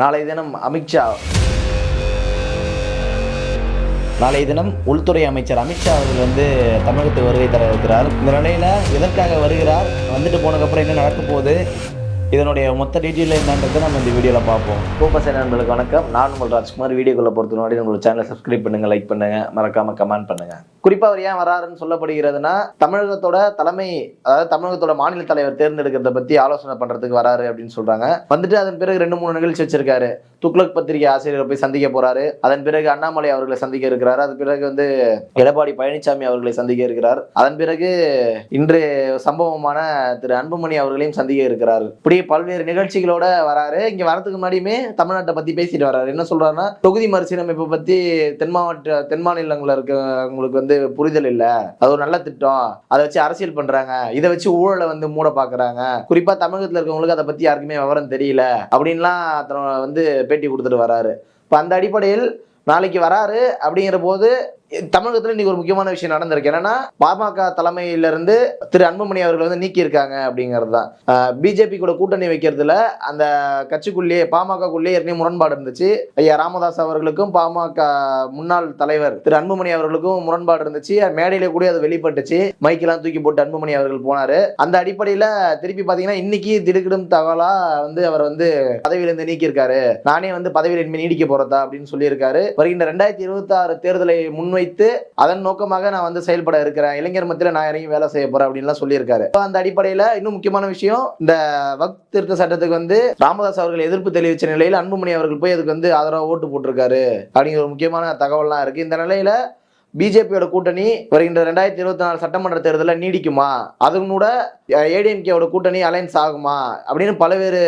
நாளைய தினம் அமித்ஷா நாளைய தினம் உள்துறை அமைச்சர் அமித்ஷா அவர்கள் வந்து தமிழகத்துக்கு வருகை தர இருக்கிறார். இந்த நிலையில் எதற்காக வருகிறார் வந்துட்டு போனதுக்கப்புறம் என்ன நடக்க போகுது இதனுடைய மொத்த டீட்டெயில் என்னன்றதை நம்ம இந்த வீடியோவில் பார்ப்போம். கோபசை நண்பர்களுக்கு வணக்கம். நான் உங்கள் ராஜ்குமார். வீடியோக்குள்ளே பொறுத்த முன்னாடி நம்மளோட சேனலை சப்ஸ்கிரைப் பண்ணுங்க லைக் பண்ணுங்கள் மறக்காமல் கமெண்ட் பண்ணுங்கள் குறிப்பா அவர் ஏன் வராருன்னு சொல்லப்படுகிறதுனா தமிழகத்தோட தலைமை அதாவது தமிழகத்தோட மாநில தலைவர் தேர்ந்தெடுக்கிறத பத்தி ஆலோசனை பண்றதுக்கு வராரு அப்படின்னு சொல்றாங்க. வந்துட்டு அதன் பிறகு ரெண்டு மூணு நிகழ்ச்சி வச்சிருக்காரு. துக்ளக் பத்திரிகை ஆசிரியரை போய் சந்திக்க போறாரு. அதன் பிறகு அண்ணாமலை அவர்களை சந்திக்க இருக்கிறார். அதன் பிறகு வந்து எடப்பாடி பழனிசாமி அவர்களை சந்திக்க இருக்கிறார். அதன் பிறகு இன்று சம்பவமான திரு அன்புமணி அவர்களையும் சந்திக்க இருக்கிறார். இப்படி பல்வேறு நிகழ்ச்சிகளோட வராரு. இங்க வரதுக்கு முன்னாடியுமே தமிழ்நாட்டை பத்தி பேசிட்டு வராரு. என்ன சொல்றாருன்னா தொகுதி மறுசீரமைப்பை பத்தி தென் மாவட்ட தென் மாநிலங்களில் இருக்கவங்களுக்கு வந்து புரிதல் இல்ல. அது ஒரு நல்ல திட்டம். அதை வச்சு அரசியல் பண்றாங்க. இதை வச்சு ஊழலை வந்து மூட பாக்குறாங்க. குறிப்பா தமிழகத்துல இருக்கவங்களுக்கு அதை பத்தி யாருக்குமே விவரம் தெரியல. அப்படின்லாம் அத்தனை வந்து பேட்டி கொடுத்துட்டு வராரு. இப்போ அந்த அடிப்படையில் நாளைக்கு வராரு அப்படிங்கிற போது தமிழகத்தில் இன்னைக்கு ஒரு முக்கியமான விஷயம் நடந்திருக்கு. என்னன்னா பாமக தலைமையிலிருந்து திரு அன்புமணி அவர்கள் வந்து நீக்கி இருக்காங்க அப்படிங்கிறது தான் பிஜேபி கூட கூட்டணி வைக்கிறதுல அந்த கட்சிக்குள்ளேயே பாமகக்குள்ளேயே ஏற்கனவே முரண்பாடு இருந்துச்சு. ஐயா ராமதாஸ் அவர்களுக்கும் பாமக முன்னாள் தலைவர் திரு அன்புமணி அவர்களுக்கும் முரண்பாடு இருந்துச்சு. மேடையில கூட அது வெளிப்பட்டுச்சு. மைக்கெல்லாம் தூக்கி போட்டு அன்புமணி அவர்கள் போனாரு. அந்த அடிப்படையில திருப்பி பாத்தீங்கன்னா இன்னைக்கு திடுக்கிடும் தகவலா வந்து அவர் வந்து பதவியிலிருந்து நீக்கியிருக்காரு. நானே வந்து பதவியில் இனிமே நீடிக்க போறதா அப்படின்னு சொல்லியிருக்காரு. வருகின்ற ரெண்டாயிரத்தி இருபத்தி ஆறு தேர்தலை முன்வைத்து அதன் நோக்கமாக நான் வந்து செயல்பட இருக்கிறேன். இளைஞர் மத்தியில் நான் இறங்கி வேலை செய்ய போறேன் அப்படின்லாம் சொல்லியிருக்காரு. இப்போ அந்த அடிப்படையில் இன்னும் முக்கியமான விஷயம் இந்த வக் திருத்த சட்டத்துக்கு வந்து ராமதாஸ் அவர்கள் எதிர்ப்பு தெளிவிச்ச நிலையில் அன்புமணி அவர்கள் போய் அதுக்கு வந்து ஆதரவாக ஓட்டு போட்டிருக்காரு அப்படிங்கிற ஒரு முக்கியமான தகவல்லாம் இருக்கு. இந்த நிலையில பிஜேபியோட கூட்டணி வருகின்ற ரெண்டாயிரத்தி இருபத்தி நாலு சட்டமன்ற தேர்தலில் நீடிக்குமா? அதனோட ஏடிஎம்கேவோட கூட்டணி அலைன்ஸ் ஆகுமா? அப்படின்னு பல்வேறு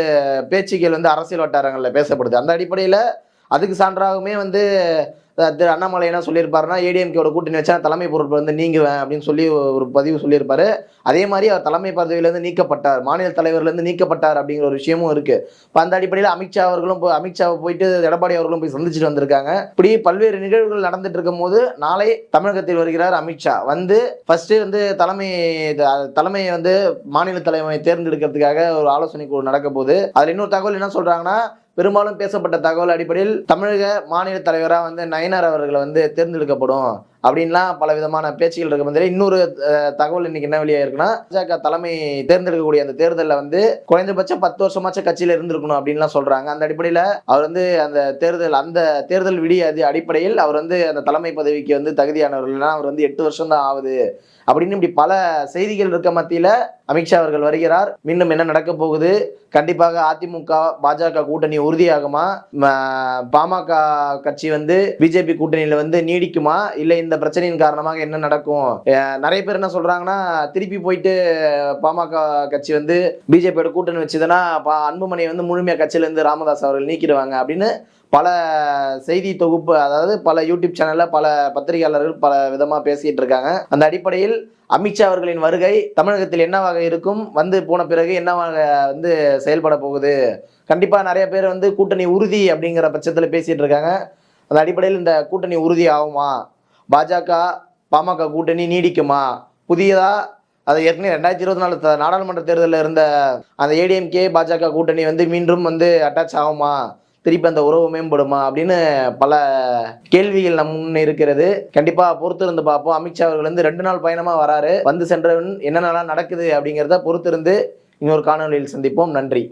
பேச்சுக்கள் வந்து அரசியல் வட்டாரங்களில் பேசப்படுது. அந்த அடிப்படையில் அதுக்கு சான்றாகவுமே வந்து திரு அண்ணாமலை என்ன சொல்லியிருப்பாருன்னா ஏடிஎம்கேவோட கூட்டணி வச்சா தலைமை பொறுப்பு வந்து நீங்குவேன் அப்படின்னு சொல்லி ஒரு பதிவு சொல்லியிருப்பாரு. அதே மாதிரி அவர் தலைமை பதவியிலேருந்து நீக்கப்பட்டார். மாநில தலைவர்லேருந்து நீக்கப்பட்டார் அப்படிங்கிற ஒரு விஷயமும் இருக்கு. இப்போ அந்த அடிப்படையில் அமித்ஷா அவர்களும் போய் அமித்ஷாவை போயிட்டு எடப்பாடி அவர்களும் போய் சந்திச்சுட்டு வந்திருக்காங்க. இப்படி பல்வேறு நிகழ்வுகள் நடந்துட்டு இருக்கும் போது நாளை தமிழகத்தில் வருகிறார் அமித்ஷா. வந்து ஃபர்ஸ்ட் வந்து தலைமை த- தலைமையை வந்து மாநில தலைமை தேர்ந்தெடுக்கிறதுக்காக ஒரு ஆலோசனை குழு நடக்க போகுது. அதில் இன்னொரு தகவல் என்ன சொல்றாங்கன்னா பெரும்பாலும் பேசப்பட்ட தகவல் அடிப்படையில் தமிழக மாநில தலைவராக வந்து நயனார் அவர்களை வந்து தேர்ந்தெடுக்கப்படும் அப்படின்லாம் பல விதமான பேச்சுகள் இருக்க. மாதிரி இன்னொரு தகவல் இன்னைக்கு என்ன வெளியாக இருக்குன்னா பாஜக தலைமை தேர்ந்தெடுக்கக்கூடிய அந்த தேர்தலில் வந்து குறைந்தபட்சம் பத்து வருஷமாச்சும் கட்சியில இருந்திருக்கணும் அப்படின்லாம் சொல்றாங்க. அந்த அடிப்படையில் அவர் வந்து அந்த தேர்தல் அந்த தேர்தல் விடியாது அது அடிப்படையில் அவர் வந்து அந்த தலைமை பதவிக்கு வந்து தகுதியானவர்கள்னா அவர் வந்து எட்டு வருஷம் தான் ஆகுது அப்படின்னு இப்படி பல செய்திகள் இருக்க மத்தியில அமித்ஷா அவர்கள் வருகிறார். மீண்டும் என்ன நடக்க போகுது? கண்டிப்பாக அதிமுக பாஜக கூட்டணி உறுதியாகுமா? பாமக கட்சி வந்து பிஜேபி கூட்டணியில வந்து நீடிக்குமா? இல்லை இந்த பிரச்சனையின் காரணமாக என்ன நடக்கும்? நிறைய பேர் என்ன சொல்றாங்கன்னா திருப்பி போயிட்டு பாமக கட்சி வந்து பிஜேபியோட கூட்டணி வச்சுதுன்னா பா- அன்புமணியை வந்து முழுமையா கட்சியில இருந்து ராமதாஸ் அவர்கள் நீக்கிடுவாங்க அப்படின்னு பல செய்தி தொகுப்பு அதாவது பல யூடியூப் சேனல்ல பல பத்திரிகையாளர்கள் பல விதமா பேசிட்டு இருக்காங்க. அந்த அடிப்படையில் அமித்ஷா அவர்களின் வருகை தமிழகத்தில் என்னவாக இருக்கும்? வந்து போன பிறகு என்னவாக வந்து செயல்பட போகுது? கண்டிப்பா நிறைய பேர் வந்து கூட்டணி உறுதி அப்படிங்கிற பட்சத்தில் பேசிட்டு இருக்காங்க. அந்த அடிப்படையில் இந்த கூட்டணி உறுதி ஆகுமா? பாஜக பாமக கூட்டணி நீடிக்குமா? புதியதா? அது ஏற்கனவே ரெண்டாயிரத்தி இருபத்தி நாலு த- நாடாளுமன்ற தேர்தலில் இருந்த அந்த ஏடிஎம்கே பாஜக கூட்டணி வந்து மீண்டும் வந்து அட்டாச் ஆகுமா? திருப்பி அந்த உறவு மேம்படுமா அப்படின்னு பல கேள்விகள் நம் முன் இருக்கிறது. கண்டிப்பா பொறுத்திருந்து பார்ப்போம். அமித்ஷா அவர்கள் வந்து ரெண்டு நாள் பயணமா வராரு. வந்து சென்றவன் என்னென்னலாம் நடக்குது அப்படிங்கிறத பொறுத்திருந்து இன்னொரு காணொலியில் சந்திப்போம். நன்றி.